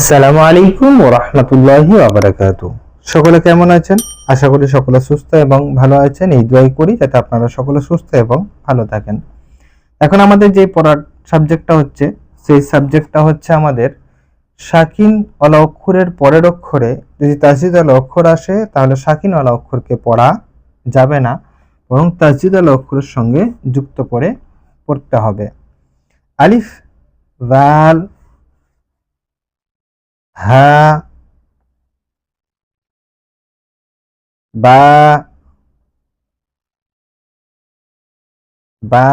আসসালামু আলাইকুম ও রহমতুল্লাহি আবরাকাত সকলে কেমন আছেন? আশা করি সকলে সুস্থ এবং ভালো আছেন। এই দোয়াই করি যাতে আপনারা সকলে সুস্থ এবং ভালো থাকেন। এখন আমাদের যে পড়ার সাবজেক্টটা হচ্ছে, সেই সাবজেক্টটা হচ্ছে আমাদের শাকিন অলা অক্ষরের পরের অক্ষরে যদি তাজিদ আলা অক্ষর আসে, তাহলে শাকিন অলা অক্ষরকে পড়া যাবে না, বরং তাজিদ আলা অক্ষরের সঙ্গে যুক্ত করে পড়তে হবে। আলিফ রাল হা বা বা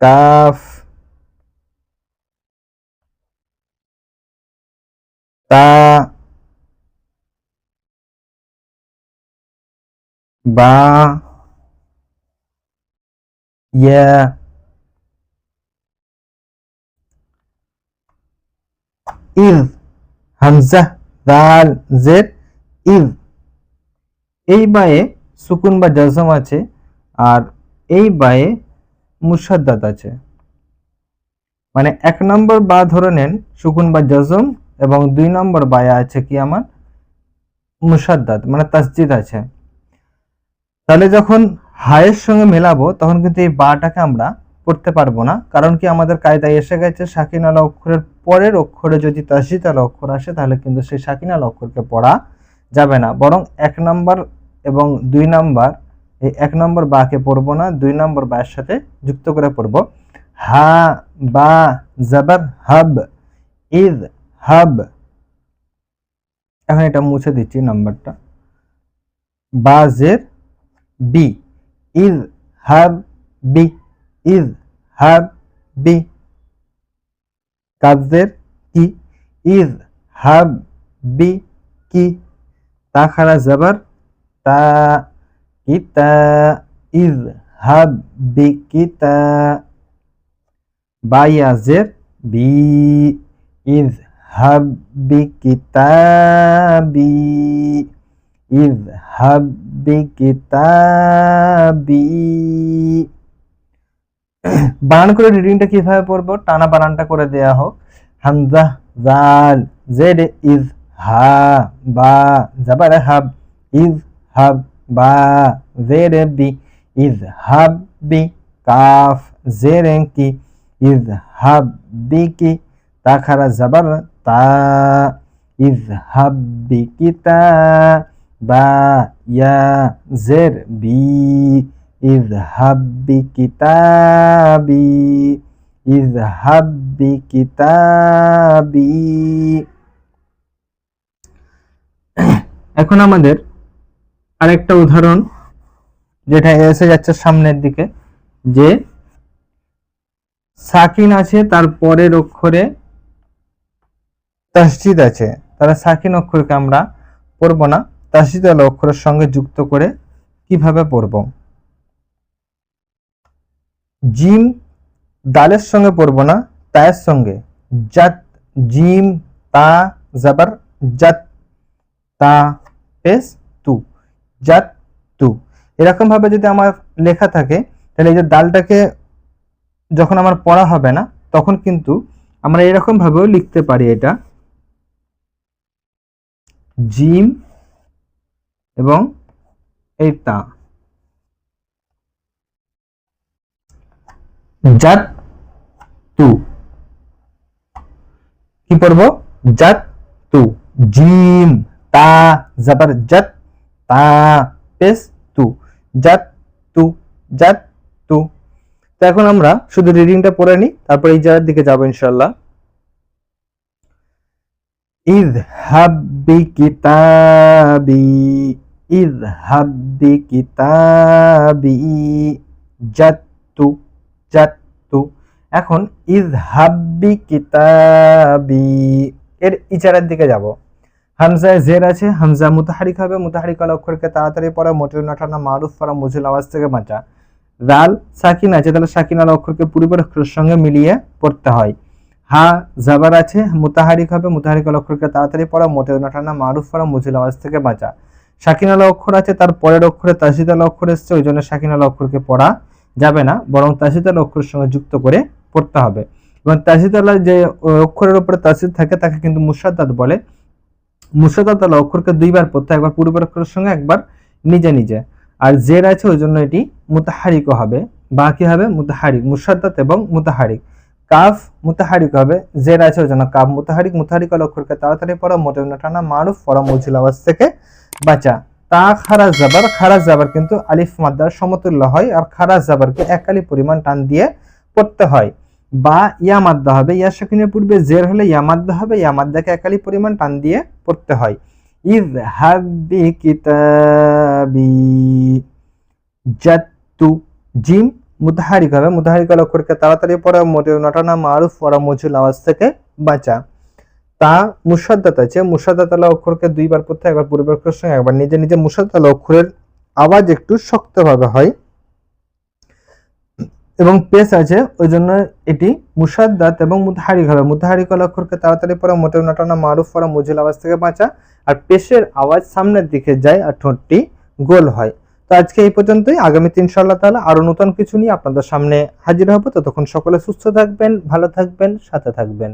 কাফ তা বা ইয়া ইজ হামজা, দাল জের ইজ এই বায়ে সুকুন বা জজম আছে আর এই বায়ে মুসাদ্দাত আছে। মানে এক নম্বর বা ধরে নেন সুকুন বা জজম এবং দুই নম্বর বায়ে আছে কি আমার? মুসাদ্দাত মানে তাসজিদ আছে। তাহলে যখন হায়ের সঙ্গে মেলাবো তখন কিন্তু এই বাটাকে আমরা পড়তে পারব না। কারণ কি আমাদের কায়দায় এসে গেছে সাকিন আলা অক্ষরের পরের অক্ষরে যদি তাসজিদ আলা অক্ষর আসে, তাহলে কিন্তু সেই সাকিন আলা অক্ষরকে পড়া যাবে না। বরং এক নাম্বার এবং দুই নাম্বার, এই এক নম্বর বাকে পড়ব না, দুই নম্বর বায়ের সাথে যুক্ত করে পড়ব। হা, বা জাবার হাব, ইদ, হাব। এখন এটা মুছে দিচ্ছি নাম্বারটা। বাজের বি ইজ হাব, বি ইজ হাব, বি। কাজের কি? ইজ হাব বি কি? তা খারা জাবার তা কিতা ইজ হাব বি কিতা বায়াজের বি। ইজ হাব বি কিতাবি ইজ হাব বি কিতাবি বানান করে রিডিংটা কীভাবে পড়ব? টানা বানানটা করে দেয়া হোক। হামজা জাল জেড, ইজ, হা, বা, জাবার, হাব, ইজ, হাব, বা, জেড, বি, ইজ, হাব, বি, কাফ জের কি, ইজ, হাব, বি, কি, তা খারা জাবার, তা, ইজ, হাব, বি, কি, তা, বা, ইয়া জের বি, ইজ, হাব, বি কিতাবি ইজহাব বি কিতাবি এখন আমাদের আরেকটা উদাহরণ, যেটা এসে যাচ্ছে সামনের দিকে, যে সাকিন আছে, তার পরের অক্ষরে তাসজিদ আছে। তারা সাকিন অক্ষরকে আমরা পড়ব না। তাসজিদ আল অক্ষরের সঙ্গে যুক্ত করে কীভাবে পড়ব? জিম দালের সঙ্গে পড়ব না, তায়ের সঙ্গে। জাত, জিম, তা, জাবার, জাত, তা, পেস, তু। জাত, তু। এরকম ভাবে যদি আমার লেখা থাকে, তাহলে এই যে দালটাকে যখন আমার পড়া হবে না, তখন কিন্তু আমরা এরকম ভাবেও লিখতে পারি এটা। জিম এবং এই তা। জাত তু কি পড়বো জাত তু জিম তা জবর জাত তা পেস তু জাত তু জাত তু তো এখন আমরা শুধু রিডিংটা পড়ে নিই তারপর এই জায়গার দিকে যাবো ইনশাল্লাহ اذهب بكتابي اذهب بكتابي جدت জাত্তু এখন ইজ হাব্বি কিতাবি। এর ইচারের দিকে যাব। হামজায় জের আছে, হামজা মুতাহারিক হবে, মুতাহারিক অক্ষরকে তাড়াতাড়ি পড়া, মোটের নাঠানা মারুফ পড়া, মুজিল আওয়াজ থেকে বাঁচা। রাল, সাকিন আছে, তাহলে সাকিন আল অক্ষরকে পূর্বের অক্ষরের সঙ্গে মিলিয়ে পড়তে হয়। হা, জাবার আছে, মুতাহারিক হবে, মুতাহারিক অক্ষরকে তাড়াতাড়ি পড়া, মোটের নাঠানা মারুফ পড়া, মুজিল আওয়াজ থেকে বাঁচা। সাকিন আল অক্ষর আছে, তার পরের অক্ষরে তাসিদ আল অক্ষর এসছে ওই জন্য সাকিন আল অক্ষরকে পড়া যাবে না, বরং তাসিদাল অক্ষরের সঙ্গে যুক্ত করে পড়তে হবে। এবং তাসিদালা যে অক্ষরের উপরে তাসিদ থাকে, তাকে কিন্তু মুসাদ্দাত বলে। মুসাদ্দাত আলা অক্ষরকে দুইবার পড়তে একবার পূর্বের অক্ষরের সঙ্গে, একবার নিজে নিজে। আর জের আছে, ওই জন্য এটি মুতাহারিক হবে। বা কি হবে মুতাহারিক মুসাদ্দাত এবং মুতাহারিক। কাফ মুতাহারিক হবে, জের আছে, ওই জন্য কাফ মুতাহারিক। মুতাহারিক অক্ষরকে তাড়াতাড়ি পড়া মোটে টানা, মারুফ পড়া মজিল আওয়াজ থেকে বাঁচা। তা খারাজ জাবার খারাজ জাবার কিন্তু আলিফ মাদ্দার সমতুল্য হয় আর খারাজ জাবারকে একালি পরিমাণ টান দিয়ে পড়তে হয়। বা ইয়া মাদ্দা হবে, ইয়া শাকিনের পূর্বে জের হলে ইয়া মাদ্দা হবে, ইয়া মাদ্দাকে একালি পরিমাণ টান দিয়ে পড়তে হয়। ইদ হাবি কিতাবি জাত্তু জিম মুতাহারিক হবে, মুতাহারিক আল অক্ষরকে তাড়াতাড়ি পড়া মোটে নটানা মারুফ পড়া, মজুল আওয়াজ থেকে বাঁচা। তা মুসাদ্দাত আছে। মুসাদ্দাত আলা অক্ষরকে দুইবার পড়তে একবার পূর্বের অক্ষরের সঙ্গে, একবার নিজে নিজে। মুসাদ্দাত আলা অক্ষরের আওয়াজ একটু শক্তভাবে হয়। এবং পেস আছে ওই জন্য এটি মুসাদ্দাত এবং মুতাহারিক হবে। মুতাহারিক অক্ষরকে তাড়াতাড়ি পড়া, মোটেও নটানা, মারুফ পড়া মজুল আওয়াজ থেকে বাঁচা আর পেশের আওয়াজ সামনের দিকে যায় আর ঠোঁটটি গোল হয়। তো আজকে এই পর্যন্তই। আগামীতে ইনশাআল্লাহ তাআলা আরও নতুন কিছু নিয়ে আপনাদের সামনে হাজির হব। ততক্ষণ সকলে সুস্থ থাকবেন, ভালো থাকবেন, সাথে থাকবেন।